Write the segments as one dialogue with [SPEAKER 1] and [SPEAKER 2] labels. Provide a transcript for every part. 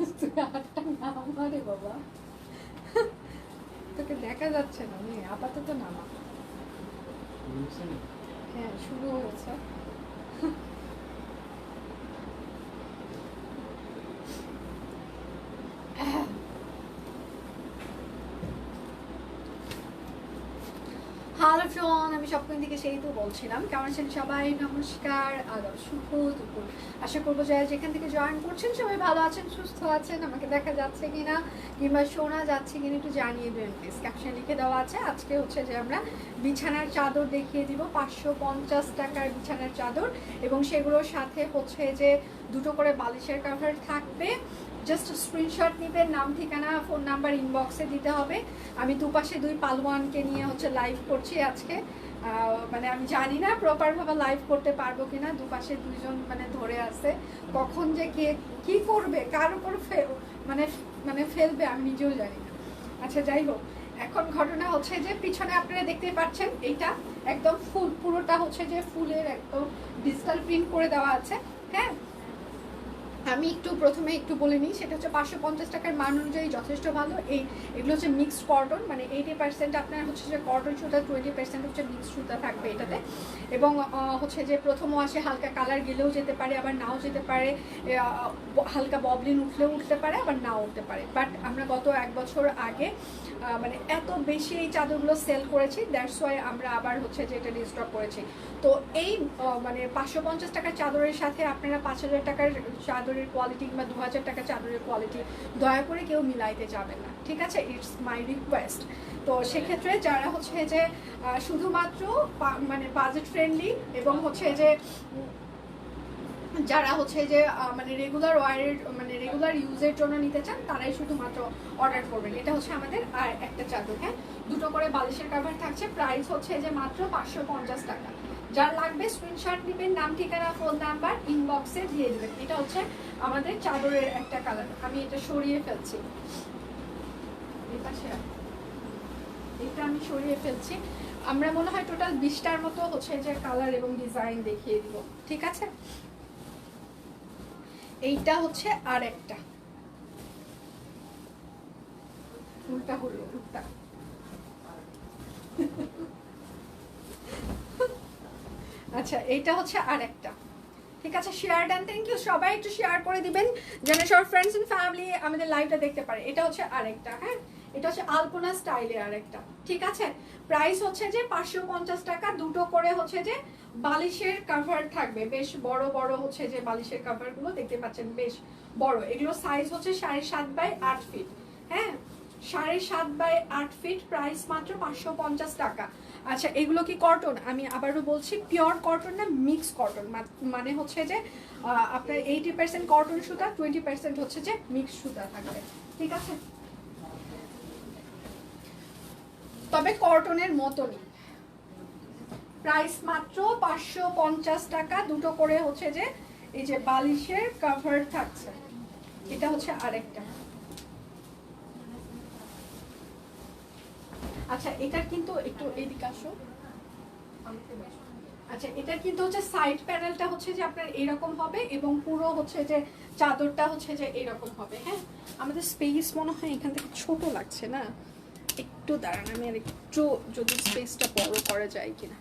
[SPEAKER 1] তুই বাবা তোকে দেখা যাচ্ছে না মেয়ে আপাতত নামা। হ্যাঁ শুরু হয়েছে। ফ্রন আমি স্বপ্ন থেকে সেই তো বলছিলাম। কেমন আছেন সবাই? নমস্কার আদাব শুভ দুপুর। আশা করব যারা যেখান থেকে জয়েন করছেন সবাই ভালো আছেন, সুস্থ আছেন, আমাকে দেখা যাচ্ছে কিনা কিংবা শোনা যাচ্ছে কিনা একটু জানিয়ে দেবেন প্লিজ ক্যাপশন লিখে দেওয়া আছে। আজকে হচ্ছে যে আমরা বিছানার চাদর দেখিয়ে দিব, পাঁচশো পঞ্চাশ টাকার বিছানার চাদর এবং সেগুলোর সাথে হচ্ছে যে দুটো করে বালিশের কাভার থাকবে। জাস্ট স্ক্রিনশট নেবেন, নাম, ঠিকানা ফোন নাম্বার ইনবক্সে দিতে হবে। আমি দুপাশে দুই পালওয়ানকে নিয়ে হচ্ছে লাইভ করছি আজকে। মানে আমি জানি না প্রপারভাবে লাইভ করতে পারব কিনা, দুপাশে দুইজন মানে ধরে আছে। কখন যে কে, কি করবে, কার উপর মানে মানে ফেলবে আমি নিজেও জানি না। আচ্ছা যাই হোক, এখন ঘটনা হচ্ছে যে পিছনে আপনারা দেখতেই পাচ্ছেন, এইটা একদম ফুল, পুরোটা হচ্ছে যে ফুলের একদম ডিজিটাল প্রিন্ট করে দেওয়া আছে। হ্যাঁ আমি একটু প্রথমে একটু বলে নিই, সেটা হচ্ছে পাঁচশো পঞ্চাশ টাকার মান অনুযায়ী যথেষ্ট ভালো। এই, এগুলো হচ্ছে মিক্সড কটন মানে এইটি পার্সেন্ট আপনার হচ্ছে যে কটন সুতা টোয়েন্টি পার্সেন্ট হচ্ছে মিক্সড সুতা থাকবে এটাতে। এবং হচ্ছে যে প্রথম ওয়াশে হালকা কালার গেলেও যেতে পারে, আবার নাও যেতে পারে হালকা ববলিন উঠলেও উঠতে পারে, আবার নাও উঠতে পারে। বাট আমরা গত এক বছর আগে মানে এত বেশি এই চাদরগুলো সেল করেছি দ্যাটস ওয়াই আমরা আবার হচ্ছে যে এটা রিস্টক করেছি। তো এই মানে পাঁচশো পঞ্চাশ টাকার চাদরের সাথে আপনারা পাঁচ হাজার টাকার চাদরের কোয়ালিটি কিংবা দু হাজার টাকার চাদরের কোয়ালিটি দয়া করে কেউ মিলাইতে যাবেন না, ঠিক আছে? ইটস মাই রিকোয়েস্ট তো সেক্ষেত্রে যারা হচ্ছে যে শুধুমাত্র মানে বাজেট ফ্রেন্ডলি এবং হচ্ছে যে যারা হচ্ছে যে মানে রেগুলার ওয়ারের মানে রেগুলার ইউজের জন্য নিতে চান, তারাই শুধুমাত্র অর্ডার করবেন। এটা হচ্ছে আমাদের আর একটা চাদর হ্যাঁ? দুটো করে বালিশের কাভার থাকছে। প্রাইস হচ্ছে যে মাত্র পাঁচশো পঞ্চাশ টাকা। যার লাগবে স্ক্রিনশট নেবেন, নাম, ঠিকানা ফোন নাম্বার ইনবক্সে দিয়ে দেবেন। এটা হচ্ছে আমাদের চাদরের একটা কালার আমি এটা সরিয়ে ফেলছি। এটা এটা আমি সরিয়ে ফেলছি। আমরা মনে হয় টোটাল বিশটার মতো হচ্ছে যে কালার এবং ডিজাইন দেখিয়ে দিব। ঠিক আছে? এইটা হচ্ছে আর একটা উল্টা হলো উল্টা। আচ্ছা এইটা হচ্ছে আর একটা ঠিক আছে শেয়ার দেন থ্যাংক ইউ সবাই একটু শেয়ার করে দিবেন যেন সব ফ্রেন্ডস এন্ড ফ্যামিলি আমাদের লাইভটা দেখতে পারে। এটা হচ্ছে আরেকটা হ্যাঁ? এটা হচ্ছে আলপনা স্টাইলে আরেকটা। ঠিক আছে? প্রাইস হচ্ছে যে পাঁচশো পঞ্চাশ টাকা দুটো করে হচ্ছে যে বালিশের কাভার থাকবে। বেশ বড় বড় হচ্ছে যে বালিশের কাভারগুলো, দেখতে পাচ্ছেন বেশ বড়। এগুলো সাইজ হচ্ছে সাড়ে সাত বাই আট ফিট হ্যাঁ? সাড়ে সাত বাই আট ফিট প্রাইস মাত্র পাঁচশো পঞ্চাশ টাকা। আচ্ছা এগুলো কি কটন আমি আবারও বলছি পিওর কটন না মিক্স কটন মানে হচ্ছে যে আপনার এইটি পার্সেন্ট কটন সুতা টোয়েন্টি পার্সেন্ট হচ্ছে যে মিক্স সুতা থাকবে। ঠিক আছে? তবে কটনের মতনই। প্রাইস মাত্র পাঁচশো পঞ্চাশ টাকা। দুটো করে হচ্ছে যে এই যে বালিশের কাভার থাকছে। এটা হচ্ছে আরেকটা। আচ্ছা এটার কিন্তু একটু এদিকে আসো। আচ্ছা এটার কিন্তু হচ্ছে সাইড প্যানেলটা হচ্ছে যে আপনার এরকম হবে এবং পুরো হচ্ছে যে চাদরটা হচ্ছে যে এরকম হবে হ্যাঁ? আমাদের স্পেস মনে হয় এখান থেকে ছোট লাগছে না? একটু দাঁড়ান, আমি আর একটু যদি স্পেসটা বড় করা যায় কিনা।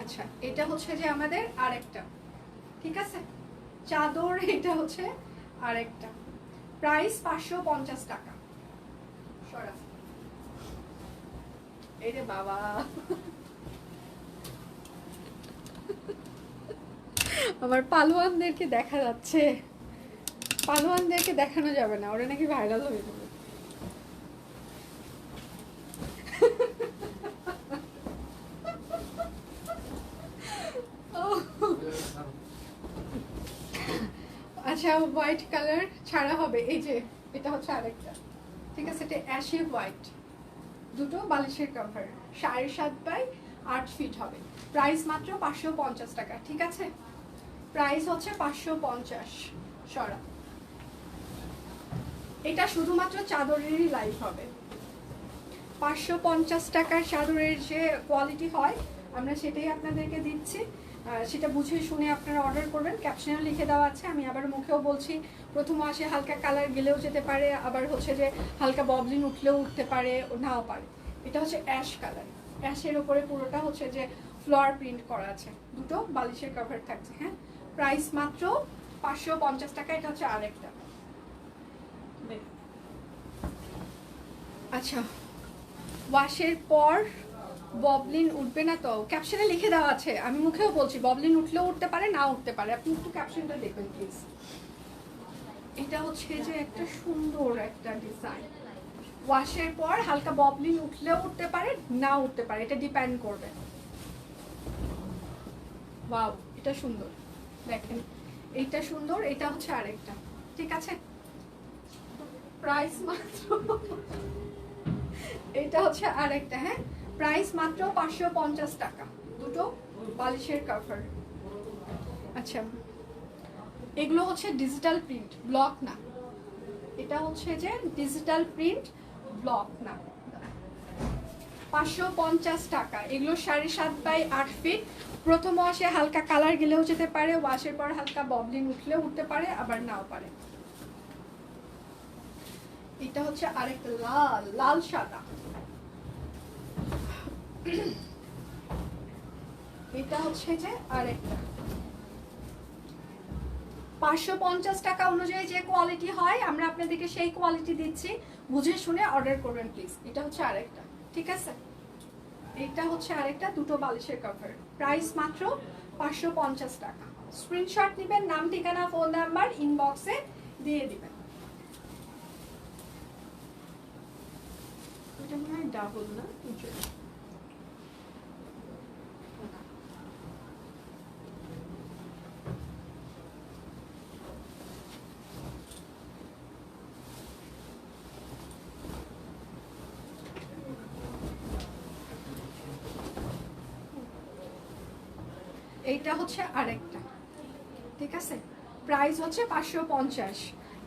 [SPEAKER 1] আচ্ছা এটা হচ্ছে যে আমাদের আরেকটা, ঠিক আছে? চাদর, এটা হচ্ছে আরেকটা। প্রাইস পাঁচশো পঞ্চাশ টাকা। সরা বাবা। আমার পালোয়ানদেরকে দেখা যাচ্ছে। পালোয়ানদেরকে দেখানো যাবে না, ওরা নাকি ভাইরাল হয়ে যাবে আচ্ছা হোয়াইট কালার ছাড়া হবে। এই যে, এটা হচ্ছে আরেকটা। ঠিক আছে, এটা অ্যাশি হোয়াইট দুটো বালিশের কভার সাড়ে সাত বাই আট ফিট হবে। প্রাইস মাত্র পাঁচশো পঞ্চাশ টাকা, ঠিক আছে? প্রাইস হচ্ছে পাঁচশো পঞ্চাশ সরা। এটা শুধুমাত্র চাদরেরই লাইভ হবে। পাঁচশো পঞ্চাশ টাকার চাদরের যে কোয়ালিটি হয়, আমরা সেটাই আপনাদেরকে দিচ্ছি। সেটা বুঝে শুনে আপনারা অর্ডার করবেন। ক্যাপশনেও লিখে দেওয়া আছে। আমি আবার মুখেও বলছি প্রথম আসে হালকা কালার গেলেও যেতে পারে আবার হচ্ছে যে হালকা ববলিন উঠলেও উঠতে পারে নাও পারে। এটা হচ্ছে অ্যাশ কালার অ্যাশের ওপরে পুরোটা হচ্ছে যে ফ্লোয়ার প্রিন্ট করা আছে। দুটো বালিশের কভার থাকছে হ্যাঁ? প্রাইস মাত্র পাঁচশো পঞ্চাশ টাকা এটা হচ্ছে আরেকটা। আচ্ছা। ওয়াশের পর ববলিন উঠবে না তো? ক্যাপশনে লিখে দেওয়া আছে। আমি মুখেও বলছি, ববলিন উঠলেও উঠতে পারে, না উঠতে পারে। আপনি একটু ক্যাপশনটা দেখবেন প্লিজ এটা হচ্ছে যে একটা সুন্দর একটা ডিজাইন ওয়াশের পর হালকা ববলিন উঠলেও উঠতে পারে না উঠতে পারে। এটা ডিপেন্ড করবে। ওয়াও এটা সুন্দর। দেখেন এইটা সুন্দর, এটা হচ্ছে আরেকটা। ঠিক আছে? প্রাইস মাত্র। এটা হচ্ছে আরেকটা হ্যাঁ? প্রাইস মাত্র পাঁচশো পঞ্চাশ টাকা। দুটো বালিশের কাভার আচ্ছা এগুলো হচ্ছে ডিজিটাল প্রিন্ট ব্লক না। এটা হচ্ছে যে ডিজিটাল প্রিন্ট ব্লক না। পাঁচশো পঞ্চাশ টাকা। এগুলো সাড়ে সাত বাই আট ফিট প্রথম ওয়াশে হালকা কালার গেলেও যেতে পারে, ওয়াশের পর হালকা ববলিন উঠলেও উঠতে পারে, আবার নাও পারে। এটা হচ্ছে আরেকটা লাল লাল সাদা। এটা হচ্ছে যে আরেকটা। পাঁচশো পঞ্চাশ টাকা অনুযায়ী যে কোয়ালিটি হয়, আমরা আপনাদেরকে সেই কোয়ালিটি দিচ্ছি। বুঝে শুনে অর্ডার করবেন প্লিজ এটা হচ্ছে আরেকটা, ঠিক আছে? এটা হচ্ছে আরেকটা, দুটো বালিশের কভার প্রাইস মাত্র পাঁচশো পঞ্চাশ টাকা। স্ক্রিনশট নেবেন, নাম, ঠিকানা ফোন নাম্বার ইনবক্সে দিয়ে দিবেন। এটা ডাবল না এইটা হচ্ছে আরেকটা ঠিক আছে? প্রাইস হচ্ছে পাঁচশো পঞ্চাশ।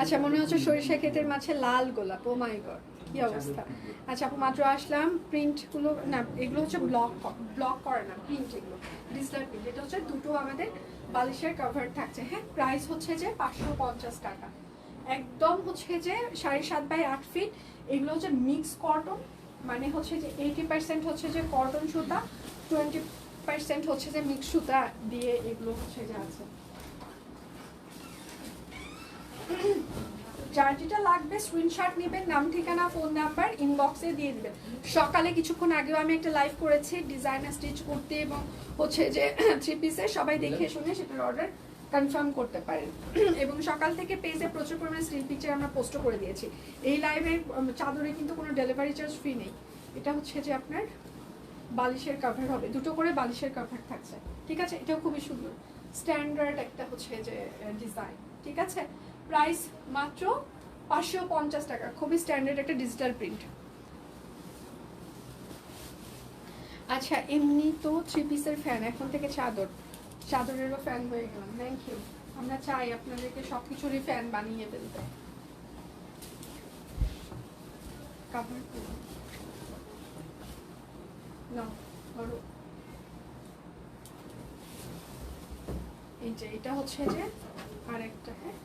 [SPEAKER 1] আচ্ছা মনে হচ্ছে সরিষা ক্ষেতের মাঝে লাল গোলাপ ও মাই গড কি অবস্থা? আচ্ছা আপু মাত্র আসলাম প্রিন্টগুলো না এগুলো হচ্ছে ব্লক ব্লক করে না প্রিন্ট এগুলো ডিজিটাল প্রিন্ট এটা হচ্ছে দুটো আমাদের বালিশের কভার থাকছে হ্যাঁ? প্রাইস হচ্ছে যে পাঁচশো পঞ্চাশ টাকা। একদম হচ্ছে যে সাড়ে সাত বাই আট ফিট এগুলো হচ্ছে মিক্স কটন মানে হচ্ছে যে এইটি পার্সেন্ট হচ্ছে যে কটন সুতা টোয়েন্টি পার্সেন্ট হচ্ছে যে মিক্স সুতা দিয়ে এগুলো হচ্ছে যে আছে। যার যেটা লাগবে স্ক্রিনশট নেবেন, নাম, ঠিকানা ফোন নাম্বার ইনবক্সে দিয়ে দিবেন। সকালে কিছুক্ষণ আগেও আমি একটা লাইভ করেছি ডিজাইনার স্টিচ করতে এবং হচ্ছে যে থ্রি পিসের সবাই দেখে শুনে সেটার অর্ডার কনফার্ম করতে পারেন। এবং সকাল থেকে পেজে প্রচুর পরিমাণে স্টিল পিকচার আমরা পোস্ট করে দিয়েছি। এই লাইভে চাদরে কিন্তু কোনো ডেলিভারি চার্জ ফ্রি নেই। এটা হচ্ছে যে আপনার বালিশের কাভার হবে। দুটো করে বালিশের কাভার থাকছে। ঠিক আছে? এটাও খুবই সুন্দর। স্ট্যান্ডার্ড একটা হচ্ছে যে ডিজাইন ঠিক আছে? প্রাইস মাত্র পাঁচশো পঞ্চাশ টাকা। খুবই স্ট্যান্ডার্ড একটা ডিজিটাল প্রিন্ট আচ্ছা এমনি তো থ্রি পিসের ফ্যান এখন থেকে চাদর। চাদরেরও ফ্যান হয়ে গেলাম। থ্যাংক ইউ আমরা চাই আপনাদেরকে সব কিছুরই ফ্যান বানিয়ে ফেলতে। ধরো এই যে, এটা হচ্ছে যে আরেকটা হ্যাঁ?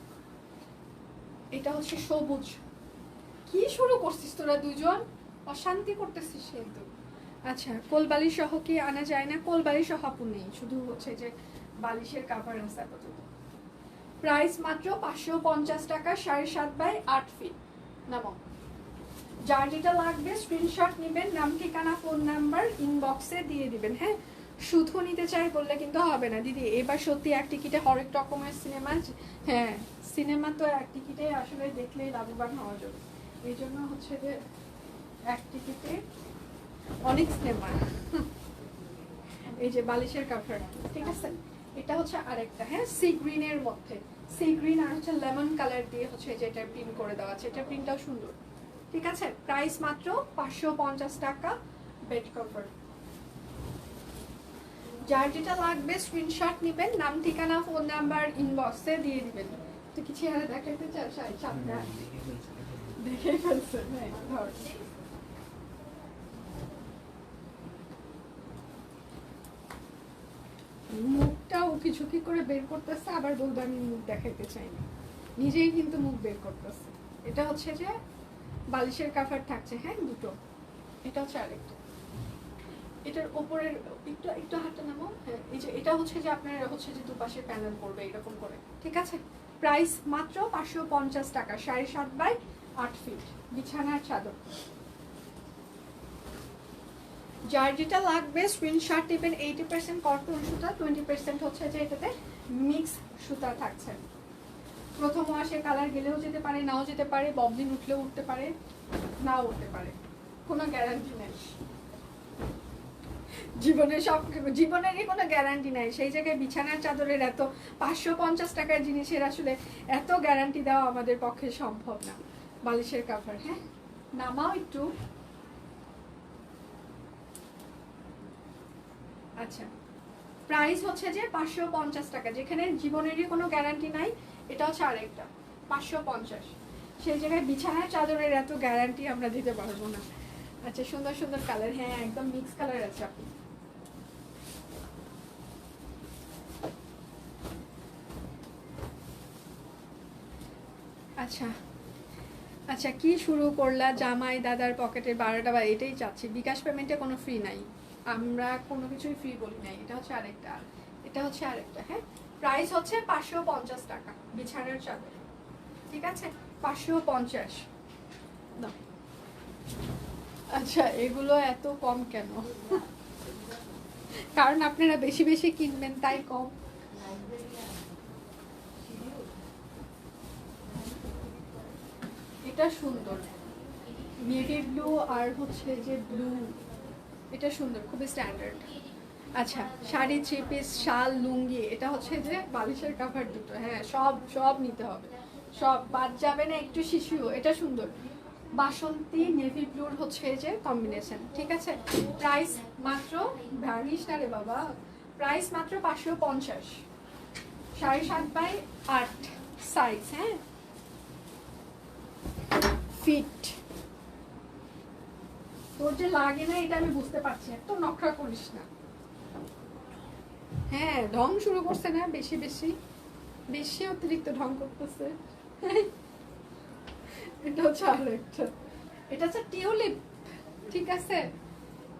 [SPEAKER 1] এটা হচ্ছে সবুজ। কি শুরু করছিস তোরা দুজন? অশান্তি করতেছিস কিন্তু। আচ্ছা কোলবালি সহ কি আনা যায় না? কোলবালি সহ আপু নেই। শুধু হচ্ছে যে বালিশের কাভার আছে আপাতত। প্রাইস মাত্র পাঁচশো পঞ্চাশ টাকা, সাড়ে সাত বাই আট ফিট নামো। যার যেটা লাগবে স্ক্রিনশট নেবেন, নাম, ঠিকানা ফোন নাম্বার ইনবক্সে দিয়ে দিবেন হ্যাঁ? শুধু নিতে চাই বললে কিন্তু হবে না। দিদি, এবার সত্যি এক টিকিটে হরেক রকমের সিনেমা হ্যাঁ সিনেমা তো এক টিকিটে আসলে দেখলেই লাভবান হওয়া যাবে। এই জন্য হচ্ছে যে এক টিকিটে অনেক সিনেমা এই যে বালিশের কাভার ঠিক আছে? এটা হচ্ছে আরেকটা হ্যাঁ? সি গ্রিনের মধ্যে। সি গ্রিন আর হচ্ছে লেমন কালার দিয়ে হচ্ছে যেটা প্রিন্ট করে দেওয়া আছে। এটা প্রিন্টটাও সুন্দর। ঠিক আছে? প্রাইস মাত্র পাঁচশো পঞ্চাশ টাকা বেড কভার যার যেটা লাগবে স্ক্রিনশট নেবেন, নাম, ঠিকানা ফোন নাম্বার ইনবক্সে দিয়ে দিবেন। তুই কি চেহারা দেখাতে চাস? সামনে দেখে ফেলছে হ্যাঁ, মুখটা উকি ঝুঁকি করে বের করতেছে, আবার বলব, আমি মুখ দেখাইতে চাই না। নিজেই কিন্তু মুখ বের করতেছে। এটা হচ্ছে যে বালিশের কাভার থাকছে হ্যাঁ দুটো। এটা হচ্ছে আরেকটা। এটার উপরের একটু একটু হাতটা নামো হ্যাঁ এই যে এটা হচ্ছে যে আপনার, হচ্ছে যে দুপাশে প্যানেল পড়বে এরকম করে, ঠিক আছে? প্রাইস মাত্র পাঁচশো পঞ্চাশ টাকা, সাড়ে সাত বাই আট ফিট বিছানার চাদর। যার যেটা লাগবে স্ক্রিনশট টিপেন এইটি পার্সেন্ট কটন সুতা টোয়েন্টি পার্সেন্ট হচ্ছে যে এটাতে মিক্স সুতা থাকছে। প্রথম ওয়াশে কালার গেলেও যেতে পারে, নাও যেতে পারে ববলিন উঠলেও উঠতে পারে, নাও উঠতে পারে। কোনো গ্যারান্টি নেই। জীবনের সব, জীবনেরই কোনো গ্যারান্টি নাই। সেই জায়গায় বিছানার চাদরের এত পাঁচশো পঞ্চাশ টাকার জিনিসের আসলে এত গ্যারান্টি দেওয়া আমাদের পক্ষে সম্ভব না। বালিশের কাভার হ্যাঁ? নামাও একটু। আচ্ছা। প্রাইস হচ্ছে যে পাঁচশো পঞ্চাশ টাকা। যেখানে জীবনেরই কোনো গ্যারান্টি নাই এটা হচ্ছে আরেকটা পাঁচশো পঞ্চাশ। সেই জায়গায় বিছানার চাদরের এত গ্যারান্টি আমরা দিতে পারব না। আচ্ছা সুন্দর সুন্দর কালার হ্যাঁ একদম মিক্স কালার আছে আপনি আচ্ছা আচ্ছা কি শুরু করলা জামাই দাদার পকেটের বারোটা বা এটাই চাচ্ছি। বিকাশ পেমেন্টে কোনো ফ্রি নাই। আমরা কোনো কিছুই ফ্রি বলি নাই এটা হচ্ছে আরেকটা এটা হচ্ছে আরেকটা হ্যাঁ? প্রাইস হচ্ছে পাঁচশো পঞ্চাশ টাকা বিছানার চাদর। ঠিক আছে? পাঁচশো পঞ্চাশ। আচ্ছা এগুলো এত কম কেন? কারণ আপনারা বেশি বেশি কিনবেন তাই কম। এটা সুন্দর। নেভি ব্লু আর হচ্ছে যে ব্লু এটা সুন্দর খুবই স্ট্যান্ডার্ড আচ্ছা শাড়ি থ্রি পিস শাল, লুঙ্গি, এটা হচ্ছে যে বালিশের কাভার দুটো। হ্যাঁ সব সব নিতে হবে। সব, বাদ যাবে না একটু শিশু এটা সুন্দর। বাসন্তী নেভি ব্লুর হচ্ছে যে কম্বিনেশন ঠিক আছে? প্রাইস মাত্র ভাবিস না রে বাবা? প্রাইস মাত্র পাঁচশো পঞ্চাশ। সাড়ে সাত বাই আট সাইজ হ্যাঁ? ফিট তোর যে লাগে না, এটা আমি বুঝতে পারছি এত নখরা করিস না। হ্যাঁ ঢং শুরু করছে না, বেশি বেশি। বেশি অতিরিক্ত ঢং করতেছে। এটা হচ্ছে আরও একটা। এটা হচ্ছে টিউলিপ। ঠিক আছে?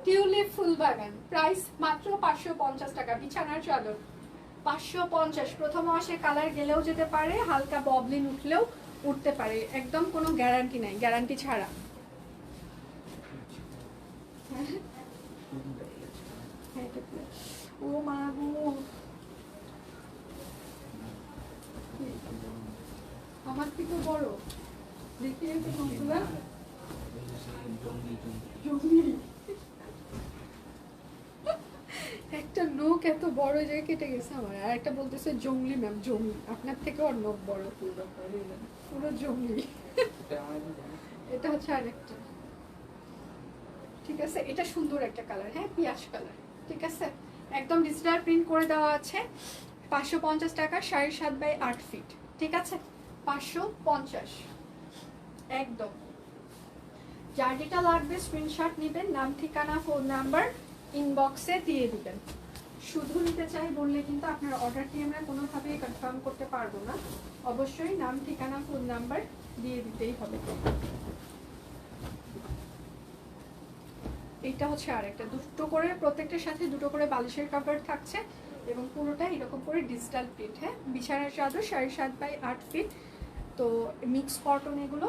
[SPEAKER 1] টিউলিপ ফুল বাগান প্রাইস মাত্র পাঁচশো পঞ্চাশ টাকা। বিছানার চাদর। পাঁচশো পঞ্চাশ। প্রথম মাসে কালার গেলেও যেতে পারে, হালকা ববলিন উঠলেও উঠতে পারে। একদম কোনো গ্যারান্টি নাই। গ্যারান্টি ছাড়া। হ্যাঁ? ও মা গো। থেকে বড় দেখি, একটু একটা নখ এত বড় যে কেটে গেছে আমার, আর একটা বলতেছে জঙ্গলি ম্যাম, জঙ্গলি। আপনার থেকে ওর নখ বড়, পুরো জঙ্গলি। এটা হচ্ছে আরেকটা। ঠিক আছে? এটা সুন্দর একটা কালার হ্যাঁ পিয়াস কালার ঠিক আছে? একদম ডিজিটাল প্রিন্ট করে দেওয়া আছে। পাঁচশো পঞ্চাশ টাকা, সাড়ে সাত বাই আট ফিট ঠিক আছে? পাঁচশো পঞ্চাশ। একদম। যার যেটা লাগবে স্ক্রিনশট নেবেন, নাম, ঠিকানা ফোন নাম্বার ইনবক্সে দিয়ে দিবেন। শুধু নিতে চাই বললে কিন্তু আপনার অর্ডারটি আমরা কোনোভাবেই কনফার্ম করতে পারব না। অবশ্যই নাম, ঠিকানা ফোন নাম্বার দিয়ে দিতেই হবে। এটা হচ্ছে আরেকটা। দুটো করে, প্রত্যেকটার সাথে দুটো করে বালিশের কাভার থাকছে এবং পুরোটা এরকম করে ডিজিটাল প্রিন্ট হ্যাঁ? বিছানার চাদর, সাড়ে সাত বাই আট ফিট তো মিক্স কটন এগুলো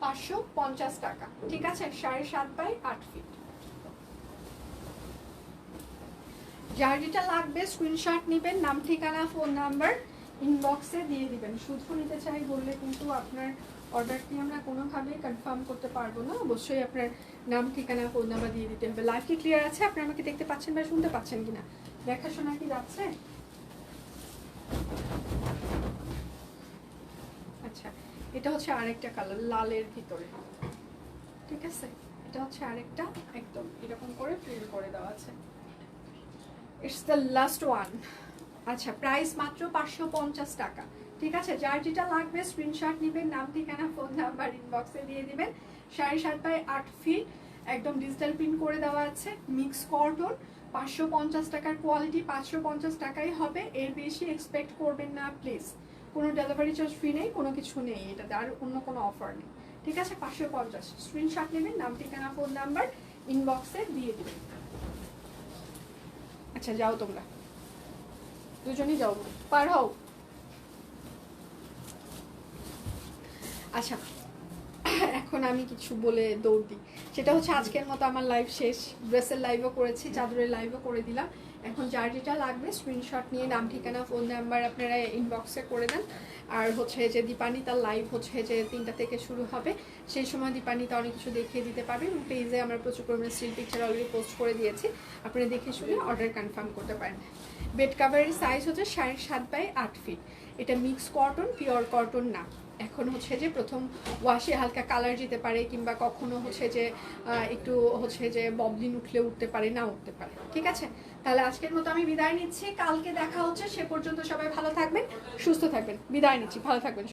[SPEAKER 1] পাঁচশো পঞ্চাশ টাকা। ঠিক আছে? সাড়ে সাত বাই আট ফিট যার যেটা লাগবে স্ক্রিনশট নেবেন, নাম, ঠিকানা ফোন নাম্বার ইনবক্সে দিয়ে দিবেন। শুধু নিতে চাই বললে কিন্তু আপনার অর্ডারটি আমরা কোনোভাবেই কনফার্ম করতে পারব না। অবশ্যই আপনার নাম, ঠিকানা ফোন নাম্বার দিয়ে দিতে হবে। লাইভটি ক্লিয়ার আছে? আপনি আমাকে দেখতে পাচ্ছেন বা শুনতে পাচ্ছেন কিনা? দেখাশোনা কি যাচ্ছে আচ্ছা এটা হচ্ছে আরেকটা কালার লালের ভিতরে। ঠিক আছে? এটা হচ্ছে আরেকটা, একদম এরকম করে প্রিন্ট করে দেওয়া আছে। ইটস দ্য লাস্ট ওয়ান আচ্ছা প্রাইস মাত্র পাঁচশো পঞ্চাশ টাকা। ঠিক আছে? যার যেটা লাগবে স্ক্রিনশট নেবেন, নাম, ঠিকানা ফোন নাম্বার ইনবক্সে দিয়ে দিবেন। সাড়ে সাত বাই আট ফিট একদম ডিজিটাল প্রিন্ট করে দেওয়া আছে। মিক্স কটন পাঁচশো পঞ্চাশ টাকার কোয়ালিটি পাঁচশো পঞ্চাশ টাকাই হবে। এর বেশি এক্সপেক্ট করবেন না প্লিজ কোনো ডেলিভারি চার্জ ফ্রি নেই, কোনো কিছু নেই এটাতে, আর অন্য কোনো অফার নেই। ঠিক আছে? পাঁচশো পঞ্চাশ। স্ক্রিনশট নেবেন, নাম, ঠিকানা ফোন নাম্বার ইনবক্সে দিয়ে দেবেন। আচ্ছা যাও তোমরা। দুজনেই যাও। পার হও। আচ্ছা এখন আমি কিছু বলে দৌড় দিই। সেটা হচ্ছে আজকের মতো আমার লাইভ শেষ। ড্রেসের লাইভও করেছি, চাদরের লাইভও করে দিলাম। এখন যার যেটা লাগবে স্ক্রিনশট নিয়ে, নাম, ঠিকানা ফোন নাম্বার আপনারা ইনবক্সে করে দেন। আর হচ্ছে যে দীপানি তার লাইভ হচ্ছে যে তিনটা থেকে শুরু হবে। সেই সময় দীপানিতে অনেক কিছু দেখিয়ে দিতে পারবে এবং পেজে আমরা প্রচুর পরিমাণে স্টিল পিকচার অলরেডি পোস্ট করে দিয়েছি। আপনারা দেখে শুনে অর্ডার কনফার্ম করতে পারেন। বেড কাভারের সাইজ হচ্ছে সাড়ে সাত বাই আট ফিট এটা মিক্স কটন পিওর কটন না। এখন হচ্ছে যে প্রথম ওয়াশে হালকা কালার যেতে পারে কিংবা কখনো হচ্ছে যে একটু হচ্ছে যে ববলিন উঠলে উঠতে পারে, না উঠতে পারে। ঠিক আছে? তাহলে আজকের মতো আমি বিদায় নিচ্ছি। কালকে দেখা হচ্ছে। সে পর্যন্ত সবাই ভালো থাকবেন, সুস্থ থাকবেন। বিদায় নিচ্ছি। ভালো থাকবেন।